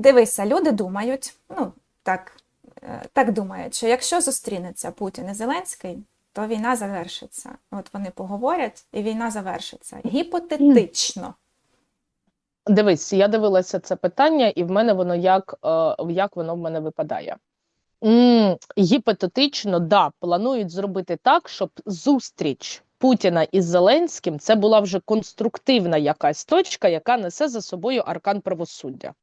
Дивися, люди думають, ну так, е, так думають, що якщо зустрінеться Путін і Зеленський, то війна завершиться. От вони поговорять, і війна завершиться. Гіпотетично. Дивись, я дивилася це питання, і в мене воно як, е, як воно в мене випадає. Гіпотетично, да, планують зробити так, щоб зустріч Путіна із Зеленським це була вже конструктивна якась точка, яка несе за собою аркан правосуддя.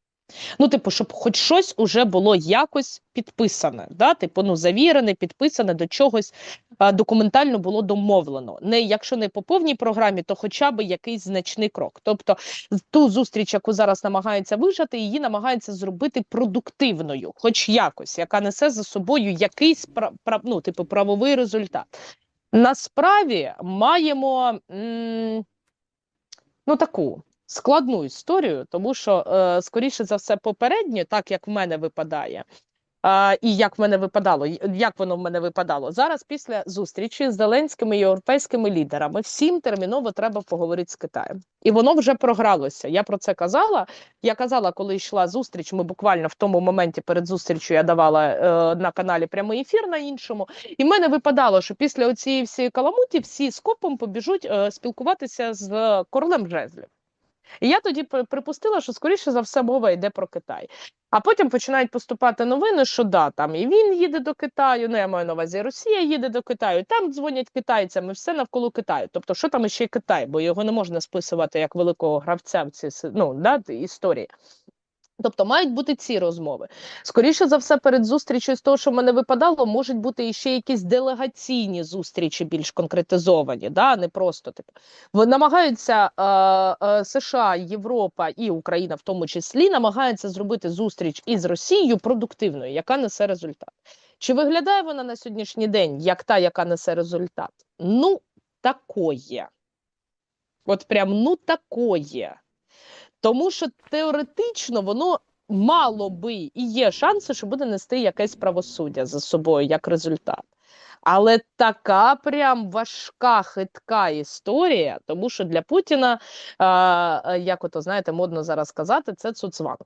Ну, типу, щоб хоч щось уже було якось підписане, да? типу, ну, завірене, підписане до чогось а, документально було домовлено. Не якщо не по повній програмі, то хоча б якийсь значний крок. Тобто ту зустріч, яку зараз намагаються вижати, її намагаються зробити продуктивною, хоч якось, яка несе за собою якийсь пра- пра- ну, типу, правовий результат. Насправді маємо м, ну, таку складну історію, тому що, е, скоріше за все, попередньо, так як в мене випадає. А, і як в мене випадало, як воно в мене випадало зараз після зустрічі з зеленськими європейськими лідерами, всім терміново треба поговорити з Китаєм, і воно вже програлося. Я про це казала. Я казала, коли йшла зустріч. Ми буквально в тому моменті перед зустрічю я давала е, на каналі прямий ефір на іншому. І в мене випадало, що після цієї всієї каламуті всі скопом побіжуть е, спілкуватися з королем жезлів. І я тоді припустила, що скоріше за все мова йде про Китай. А потім починають поступати новини, що да, там і він їде до Китаю, ну я маю на увазі, Росія їде до Китаю, там дзвонять китайцям, і все навколо Китаю. Тобто, що там ще й Китай, бо його не можна списувати як великого гравця в ці си- ну, да, історії. Тобто мають бути ці розмови. Скоріше за все, перед зустрічю з того, що мене випадало, можуть бути іще якісь делегаційні зустрічі більш конкретизовані, да? не просто типу. Намагаються е, е, США, Європа і Україна, в тому числі, намагаються зробити зустріч із Росією продуктивною, яка несе результат. Чи виглядає вона на сьогоднішній день як та, яка несе результат? Ну, такое. От прям ну такое. Тому що теоретично воно мало би і є шанси, що буде нести якесь правосуддя за собою як результат. Але така прям важка, хитка історія, тому що для Путіна, а, як ото знаєте, модно зараз казати, це цуцванг.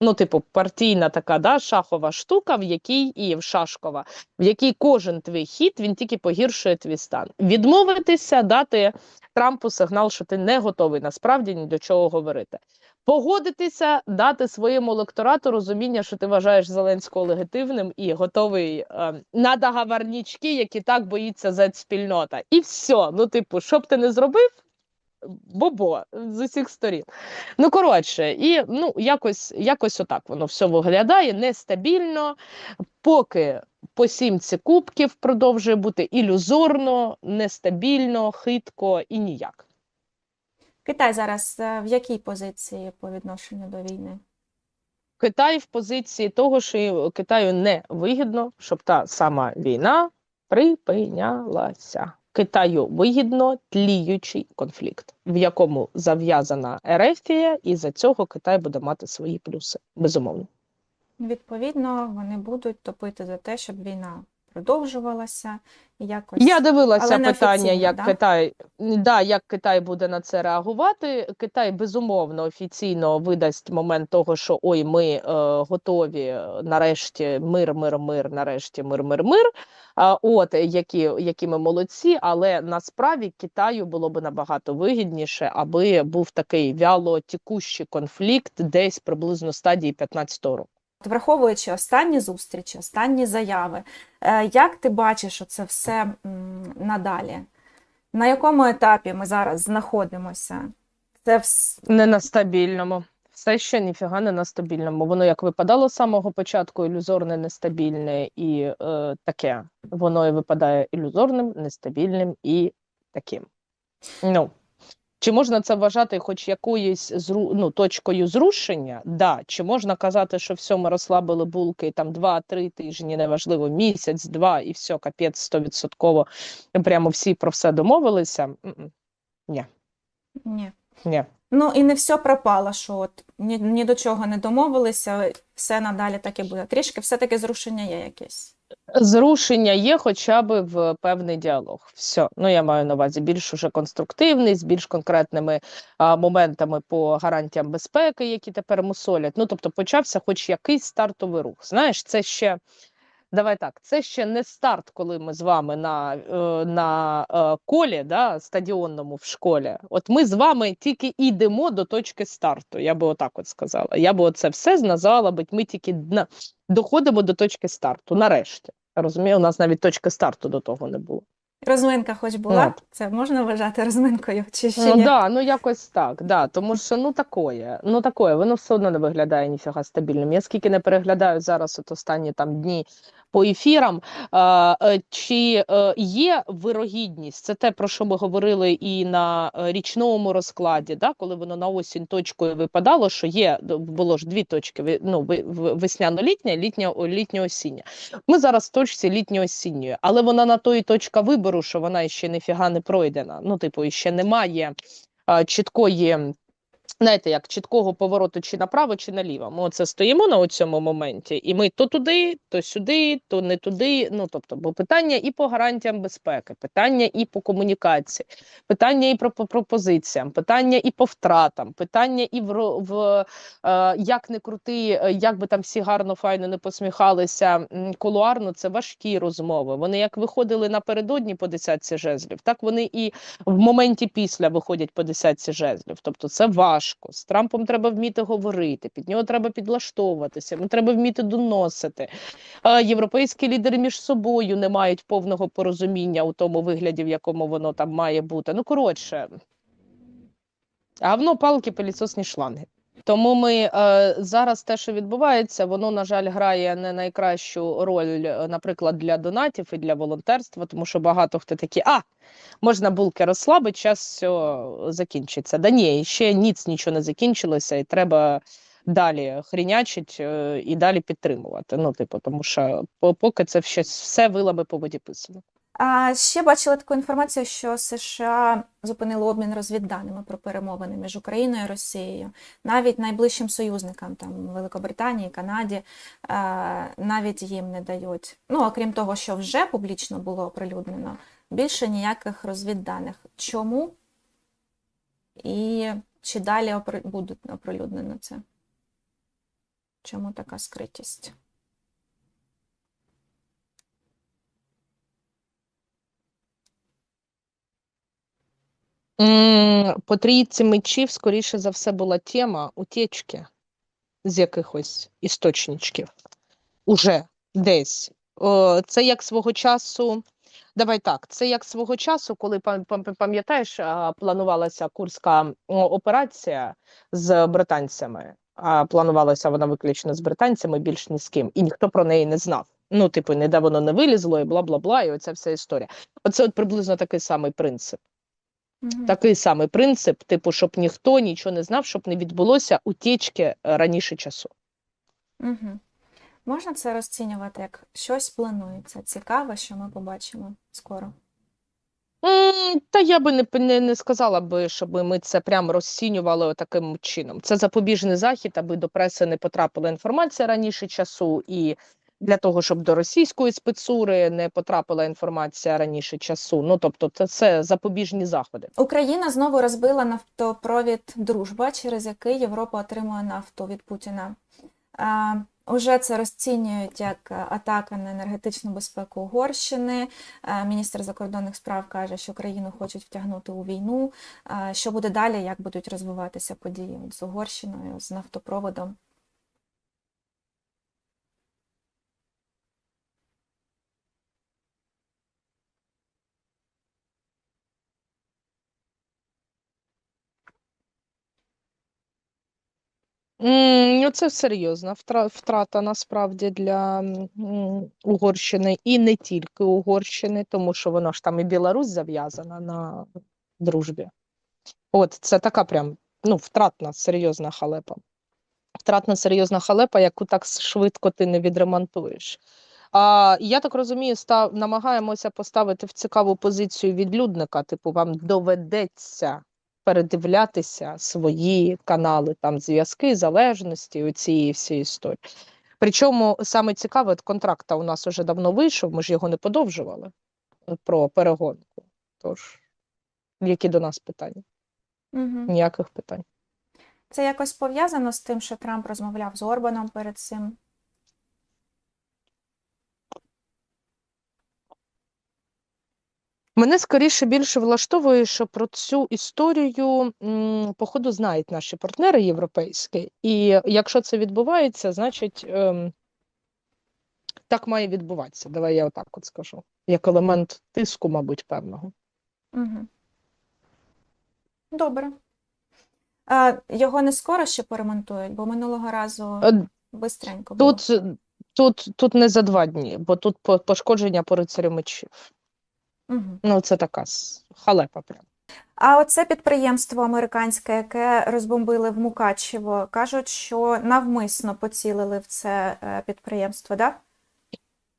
Ну, типу, партійна така да, шахова штука, в якій і в шашкова, в якій кожен твій хід він тільки погіршує твій стан. Відмовитися, дати Трампу сигнал, що ти не готовий насправді ні до чого говорити. Погодитися, дати своєму електорату розуміння, що ти вважаєш Зеленського легітимним і готовий е, на договорнічки, які так боїться за спільнота. І все. Ну, типу, що б ти не зробив, бобо з усіх сторін. Ну, коротше, і ну, якось, якось отак воно все виглядає нестабільно, поки по сімці кубків продовжує бути ілюзорно, нестабільно, хитко і ніяк. Китай зараз е, в якій позиції по відношенню до війни? Китай в позиції того, що Китаю не вигідно, щоб та сама війна припинялася. Китаю вигідно тліючий конфлікт, в якому зав'язана Ерефія, і за цього Китай буде мати свої плюси, безумовно. Відповідно, вони будуть топити за те, щоб війна продовжувалася якось. Я дивилася але питання, як да? Китай да, як Китай буде на це реагувати. Китай безумовно офіційно видасть момент того, що ой, ми е, готові нарешті мир, мир, мир, нарешті мир, мир, мир. А, от які, які ми молодці, але насправді Китаю було би набагато вигідніше, аби був такий вяло тікущий конфлікт десь приблизно стадії 15-го року. Враховуючи останні зустрічі, останні заяви, е, як ти бачиш оце все надалі? На якому етапі ми зараз знаходимося? Це вс... Не на стабільному. Все ще ніфіга не на стабільному. Воно як випадало з самого початку ілюзорне, нестабільне і е, таке. Воно і випадає ілюзорним, нестабільним і таким. Ну, чи можна це вважати хоч якоюсь зру, ну, точкою зрушення? Да. Чи можна казати, що все, ми розслабили булки там 2-3 тижні, неважливо, місяць, два, і все, капець, стовідсотково, прямо всі про все домовилися? Ні. Ні. Ні. Ну і не все пропало, що от ні, ні до чого не домовилися, все надалі так і буде. Трішки все-таки зрушення є якесь. Зрушення є хоча б в певний діалог. Все. Ну я маю на увазі більш уже конструктивний, з більш конкретними а, моментами по гарантіям безпеки, які тепер мусолять. Ну тобто почався хоч якийсь стартовий рух. Знаєш, це ще. Давай так, це ще не старт, коли ми з вами на, е, на е, колі, да, стадіонному в школі. От ми з вами тільки йдемо до точки старту. Я би отак от сказала. Я би оце все назвала, бо ми тільки доходимо до точки старту. Нарешті. Розумію, у нас навіть точки старту до того не було. Розминка хоч була, От. це можна вважати розминкою чи ще Ну ні? да, ну якось так, да, тому що ну такое, ну такое, воно все одно не виглядає ніфіга стабільним. Я скільки не переглядаю зараз от останні там дні по ефірам, е, чи е, є вирогідність, це те, про що ми говорили і на е, річному розкладі, да, коли воно на осінь точкою випадало, що є, було ж дві точки, ну, весняно-літня, літня, літньо-осіння. Ми зараз в точці літньо-осінньої, але вона на то і точка вибору, що вона ще ніфіга не пройдена. Ну, типу, ще немає чіткої. Знаєте, як чіткого повороту чи направо, чи наліво. Ми оце стоїмо на цьому моменті, і ми то туди, то сюди, то не туди. Ну тобто, бо питання і по гарантіям безпеки, питання і по комунікації, питання і про пропозиціям, питання і по втратам, питання і в, в е, як не крути, е, як би там всі гарно, файно не посміхалися кулуарно, це важкі розмови. Вони як виходили напередодні по десятці жезлів, так вони і в моменті після виходять по десятці жезлів. Тобто це важко. З Трампом треба вміти говорити, під нього треба підлаштовуватися, йому треба вміти доносити. Європейські лідери між собою не мають повного порозуміння у тому вигляді, в якому воно там має бути. Ну коротше, гавно палки, пилісосні шланги. Тому ми е, зараз те, що відбувається, воно на жаль грає не найкращу роль, е, наприклад, для донатів і для волонтерства, тому що багато хто такі, а можна булки розслабити, час все закінчиться. Да ні, ще ніц нічого не закінчилося, і треба далі хрінячить е, і далі підтримувати. Ну, типу, тому що поки це все, все вилами по воді писано. Ще бачила таку інформацію, що США зупинили обмін розвідданими про перемовини між Україною і Росією. Навіть найближчим союзникам, там Великобританії, Канаді, навіть їм не дають. Ну, окрім того, що вже публічно було оприлюднено, більше ніяких розвідданих. Чому? І чи далі будуть оприлюднено це? Чому така скритість? По трійці мечів, скоріше за все, була тема утечки з якихось істочничків. Уже десь. Це як свого часу. Давай так, це як свого часу, коли пам- пам- пам'ятаєш, планувалася курська операція з британцями. А планувалася вона виключно з британцями, більш ні з ким, і ніхто про неї не знав. Ну, типу, ніде воно не вилізло, і бла бла бла, і оця вся історія. Оце от приблизно такий самий принцип. Такий самий принцип, типу, щоб ніхто нічого не знав, щоб не відбулося утічки е, раніше часу. Угу. Можна це розцінювати як щось планується. Цікаве, що ми побачимо скоро. Та я би не, не, не сказала би, щоб ми це прям розцінювали таким чином. Це запобіжний захід, аби до преси не потрапила інформація раніше часу, і для того, щоб до російської спецури не потрапила інформація раніше часу. Ну тобто, це, це запобіжні заходи. Україна знову розбила нафтопровід Дружба, через який Європа отримує нафту від Путіна. А, Уже це розцінюють як атака на енергетичну безпеку Угорщини. Міністр закордонних справ каже, що країну хочуть втягнути у війну. Що буде далі, як будуть розвиватися події з Угорщиною, з нафтопроводом? М, Ну, це серйозна втра- втрата насправді для Угорщини і не тільки Угорщини, тому що вона ж там і Білорусь зав'язана на дружбі. От це така прям ну, втратна серйозна халепа. Втратна серйозна халепа, яку так швидко ти не відремонтуєш. А, я так розумію, став, намагаємося поставити в цікаву позицію відлюдника, типу, вам доведеться передивлятися свої канали, там зв'язки, залежності, оцієї всієї історії. Причому саме цікаве, контракт у нас вже давно вийшов, ми ж його не подовжували е, про перегонку. Тож, які до нас питання? Угу. Ніяких питань. Це якось пов'язано з тим, що Трамп розмовляв з Орбаном перед цим. Мене скоріше більше влаштовує, що про цю історію, походу, знають наші партнери європейські. І якщо це відбувається, значить ем, так має відбуватися. Давай я отак от скажу. Як елемент тиску, мабуть, певного. Угу. Добре. А, його не скоро ще поремонтують, бо минулого разу Е, бистренько було. Тут, тут, тут не за два дні, бо тут пошкодження по рицарю мечів. Угу. Ну, це така халепа прям. А оце підприємство американське, яке розбомбили в Мукачево, кажуть, що навмисно поцілили в це е, підприємство, да?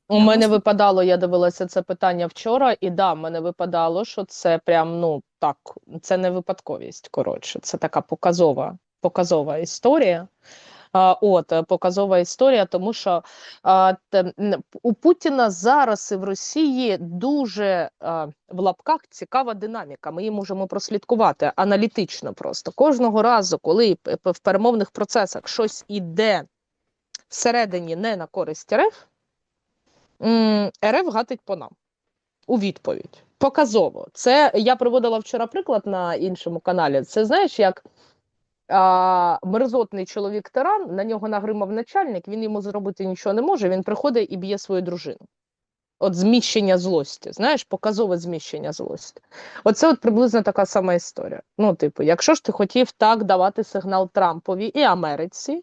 У Я мене випадало, я дивилася це питання вчора, і да, мене випадало, що це прям, ну так, це не випадковість. Коротше, це така показова, показова історія. От е, показова історія, тому що у Путіна зараз і в Росії дуже в лапках цікава динаміка. Ми її можемо прослідкувати аналітично просто кожного разу, коли п- в перемовних процесах щось іде всередині не на користь РФ, РФ гатить по нам у відповідь. Показово. Це я приводила вчора приклад на іншому каналі. Це знаєш, як а, мерзотний чоловік тиран, на нього нагримав начальник, він йому зробити нічого не може. Він приходить і б'є свою дружину. От зміщення злості, знаєш, показове зміщення злості. Оце от приблизно така сама історія. Ну, типу, якщо ж ти хотів так давати сигнал Трампові і Америці,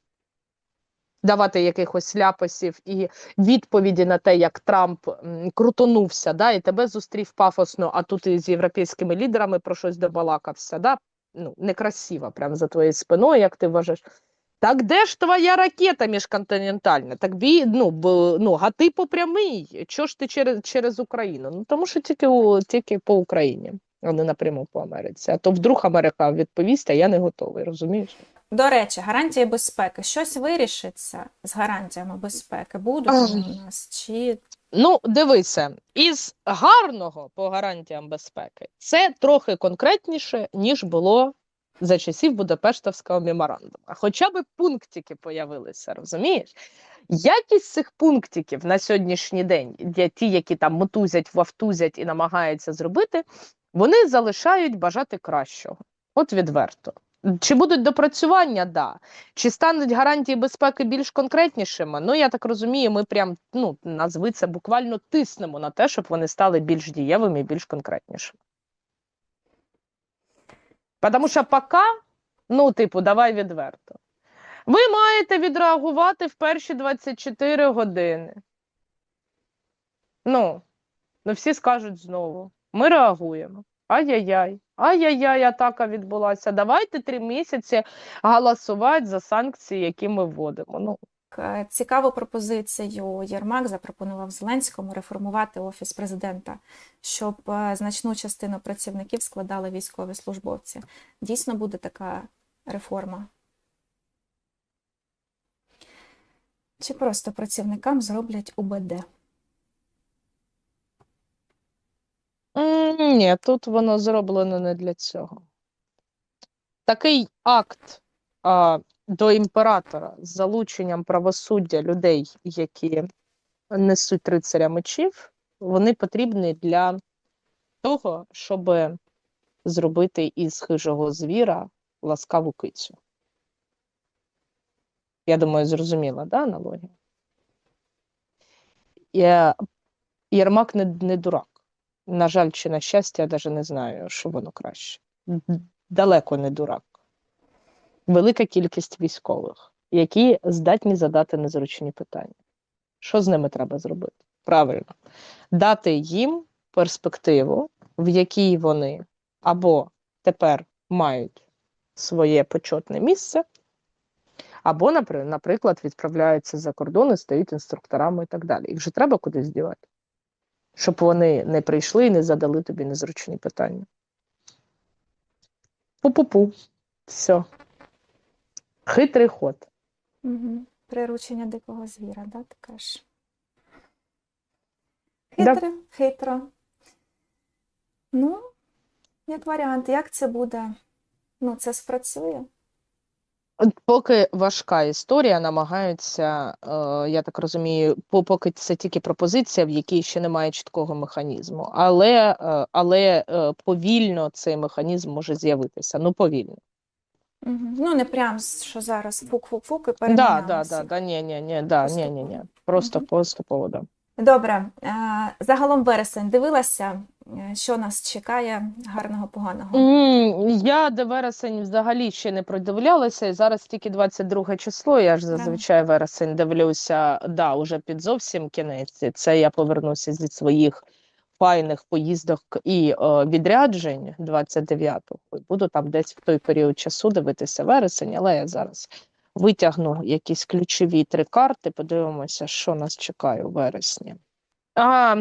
давати якихось ляпасів і відповіді на те, як Трамп крутонувся, да, і тебе зустрів пафосно, а тут із європейськими лідерами про щось добалакався. Да? Ну, некрасиво, прямо за твоєю спиною, як ти вважаєш. Так де ж твоя ракета міжконтинентальна? Так бі, ну, б, ну, гати по прямий. Чого ж ти через, через Україну? Ну, тому що тільки, у, тільки по Україні, а не напряму по Америці. А то вдруг Америка відповість, а я не готовий, розумієш? До речі, гарантії безпеки. Щось вирішиться з гарантіями безпеки? Будуть у нас? Чи Ну, дивися, із гарного по гарантіям безпеки це трохи конкретніше, ніж було за часів Будапештовського меморандуму. Хоча б пунктики появилися, розумієш? Якість цих пунктиків на сьогоднішній день, для ті, які там мотузять, вовтузять і намагаються зробити, вони залишають бажати кращого. От відверто. Чи будуть допрацювання? Да. Чи стануть гарантії безпеки більш конкретнішими? Ну, я так розумію, ми прям, ну, назви це буквально тиснемо на те, щоб вони стали більш дієвими і більш конкретнішими. Тому що поки, ну, типу, давай відверто. Ви маєте відреагувати в перші 24 години. Ну, ну всі скажуть знову: ми реагуємо. Ай-яй-яй, ай-яй-яй, атака відбулася. Давайте три місяці голосувати за санкції, які ми вводимо. Ну, е, цікаву пропозицію Єрмак запропонував Зеленському реформувати офіс президента, щоб е, значну частину працівників складали військові службовці. Дійсно буде така реформа. Чи просто працівникам зроблять УБД? М, Ні, тут воно зроблено не для цього. Такий акт а, до імператора з залученням правосуддя людей, які несуть рицаря мечів, вони потрібні для того, щоб зробити із хижого звіра ласкаву кицю. Я думаю, зрозуміла, да, аналогія? Є- Єрмак не, не дурак. На жаль, чи на щастя, я навіть не знаю, що воно краще. Далеко не дурак. Велика кількість військових, які здатні задати незручні питання. Що з ними треба зробити? Правильно, дати їм перспективу, в якій вони або тепер мають своє почетне місце, або, напри- наприклад, відправляються за кордон і стають інструкторами і так далі. Їх же треба кудись дівати щоб вони не прийшли і не задали тобі незручні питання. Пу-пу-пу. Все. Хитрий ход. Угу. Приручення дикого звіра, да, кажеш? Да. Хитро, хитро. Ну, як варіант, як це буде? Ну, це спрацює. Поки важка історія, намагаються, е, я так розумію, поки це тільки пропозиція, в якій ще немає чіткого механізму. Але, е, але е, повільно цей механізм може з'явитися. Ну, повільно. Ну, не прям, що зараз фук-фук-фук і Да, да, да, да, ні, ні, ні, да, ні, ні, ні. Просто поступово, да. Добре, загалом вересень дивилася, що нас чекає гарного, поганого. М, Я до вересень взагалі ще не продивлялася, і зараз тільки 22 число. Я ж зазвичай вересень дивлюся, да, уже під зовсім кінець. Це я повернуся зі своїх файних поїздок і е, відряджень 29-го. Буду там десь в той період часу дивитися вересень, але я зараз витягну якісь ключові три карти, подивимося, що нас чекає у вересні. А,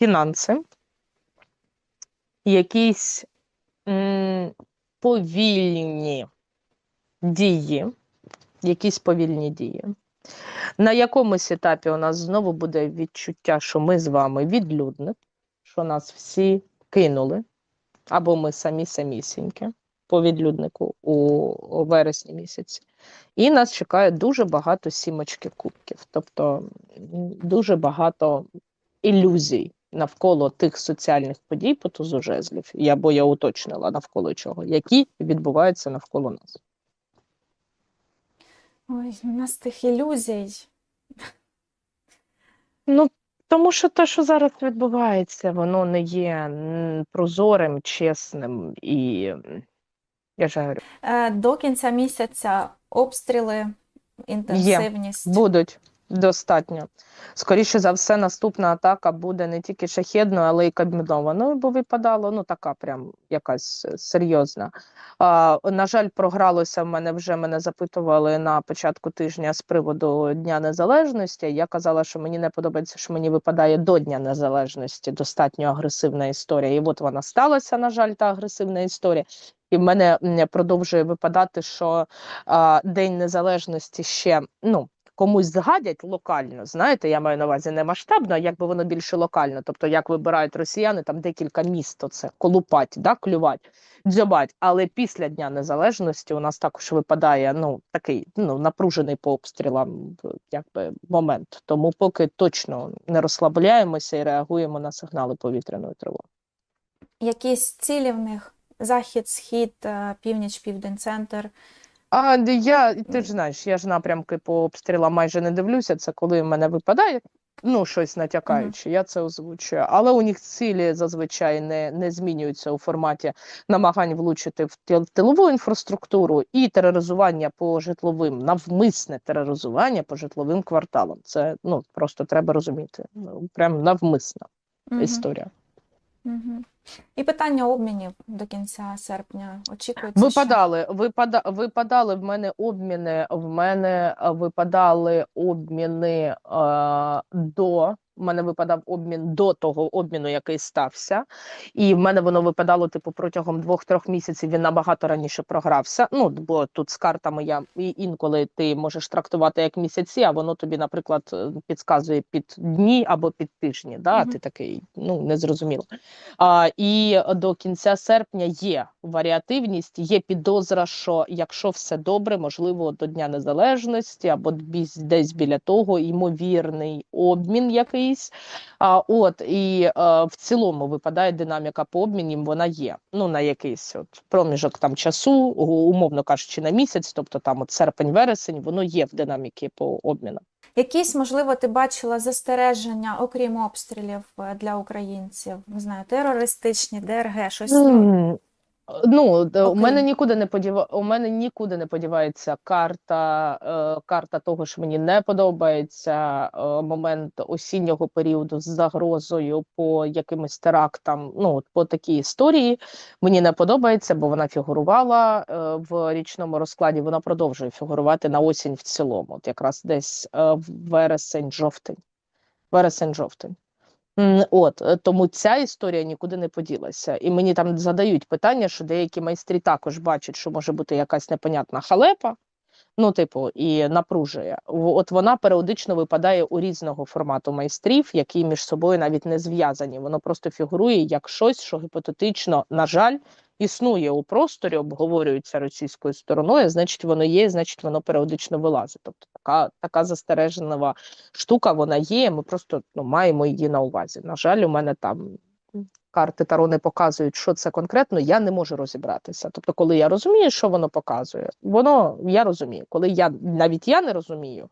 фінанси якісь м, повільні дії, якісь повільні дії. На якомусь етапі у нас знову буде відчуття, що ми з вами відлюдник, що нас всі кинули, або ми самі самісінькі по відлюднику у вересні місяці. І нас чекає дуже багато сімочки кубків, тобто дуже багато ілюзій навколо тих соціальних подій по тузу жезлів, я, бо я уточнила навколо чого, які відбуваються навколо нас. Ой, у нас тих ілюзій. Ну, тому що те, що зараз відбувається, воно не є прозорим, чесним і я ж говорю, Е, До кінця місяця обстріли, інтенсивність. будуть достатньо. Скоріше за все, наступна атака буде не тільки шахедною, але й комбінованою, бо випадало, ну така прям якась е, серйозна. А, на жаль, програлося в мене вже мене запитували на початку тижня з приводу Дня Незалежності. Я казала, що мені не подобається, що мені випадає до Дня Незалежності достатньо агресивна історія. І от вона сталася, на жаль, та агресивна історія. І в мене продовжує випадати, що а, День Незалежності ще ну. Комусь згадять локально, знаєте, я маю на увазі не масштабно, а якби воно більше локально. Тобто, як вибирають росіяни, там декілька міст, це колупать, да, клювать, дзьобать. Але після Дня Незалежності у нас також випадає ну такий ну напружений по обстрілам якби момент. Тому поки точно не розслабляємося і реагуємо на сигнали повітряної тривоги. Якісь цілі в них? Захід, схід, е, північ, південь, центр. А я, ти ж знаєш, я ж напрямки по обстрілам майже не дивлюся. Це коли в мене випадає, ну щось натякаючи, я це озвучую. Але у них цілі зазвичай не, не змінюються у форматі намагань влучити в тил- тилову інфраструктуру і тероризування по житловим, навмисне тероризування по житловим кварталам. Це ну просто треба розуміти. Ну, прям навмисна Мгм, історія. мгм. І питання обмінів до кінця серпня очікується. Випадали, випада, випадали в мене обміни. В мене е, випадали обміни е, до. В мене випадав обмін до того обміну, який стався, і в мене воно випадало типу протягом двох-трьох місяців. Він набагато раніше програвся. Ну бо тут з картами я і інколи ти можеш трактувати як місяці, а воно тобі, наприклад, е, підказує під дні або під тижні. Да? Мгм. Ти такий ну незрозуміло. А, і до кінця серпня є варіативність, є підозра, що якщо все добре, можливо, до Дня Незалежності або десь біля того ймовірний обмін якийсь. А, от і е, в цілому випадає динаміка по обмінам, вона є. Ну на якийсь от проміжок там часу, умовно кажучи, на місяць, тобто там от серпень-вересень, воно є в динаміки по обмінам. Якісь, можливо, ти бачила застереження, окрім обстрілів е, для українців? Не знаю, терористичні, ДРГ, щось. М, Ну, д- у мене нікуди не подіва... у мене нікуди не подівається карта, е, карта того, що мені не подобається е, момент осіннього періоду з загрозою по якимось терактам. Ну, по такій історії мені не подобається, бо вона фігурувала е, в річному розкладі. Вона продовжує фігурувати на осінь в цілому. От якраз десь е, в вересень-жовтень. Вересень-жовтень. От е, тому ця історія нікуди не поділася. І мені там задають питання, що деякі майстрі також бачать, що може бути якась непонятна халепа. Ну, типу, і напружує. От вона періодично випадає у різного формату майстрів, які між собою навіть не зв'язані. Воно просто фігурує як щось, що гіпотетично, на жаль, існує у просторі, обговорюється російською стороною. Значить, воно є, значить, воно періодично вилазить. Тобто така, така застережена штука, вона є. Ми просто ну, маємо її на увазі. На жаль, у мене там карти Таро не показують, що це конкретно, я не можу розібратися. Тобто, коли я розумію, що воно показує, воно я розумію. Коли я навіть я не розумію,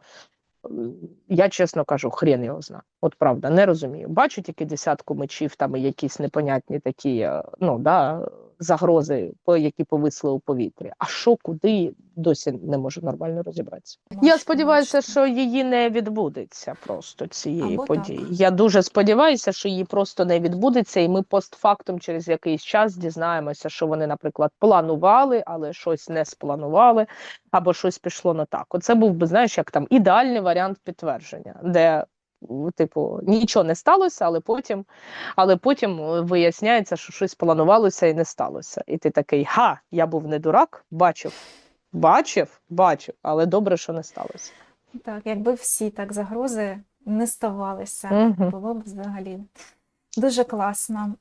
я чесно кажу, хрен його зна. От правда, не розумію. Бачу тільки десятку мечів, там якісь непонятні такі, е, ну да, загрози, які повисли у повітрі. А що, куди, досі не можу нормально розібратися. Я сподіваюся, що її не відбудеться просто цієї Або так. події. Я дуже сподіваюся, що її просто не відбудеться, і ми постфактум через якийсь час дізнаємося, що вони, наприклад, планували, але щось не спланували, або щось пішло не так. Оце був би, знаєш, як там ідеальний варіант підтвердження, де. Типу, нічого не сталося, але потім, але потім е, виясняється, що щось планувалося і не сталося. І ти такий: га, я був не дурак, бачив, бачив, бачив, але добре, що не сталося. Так, якби всі так загрози не ставалися, угу. було б взагалі дуже класно.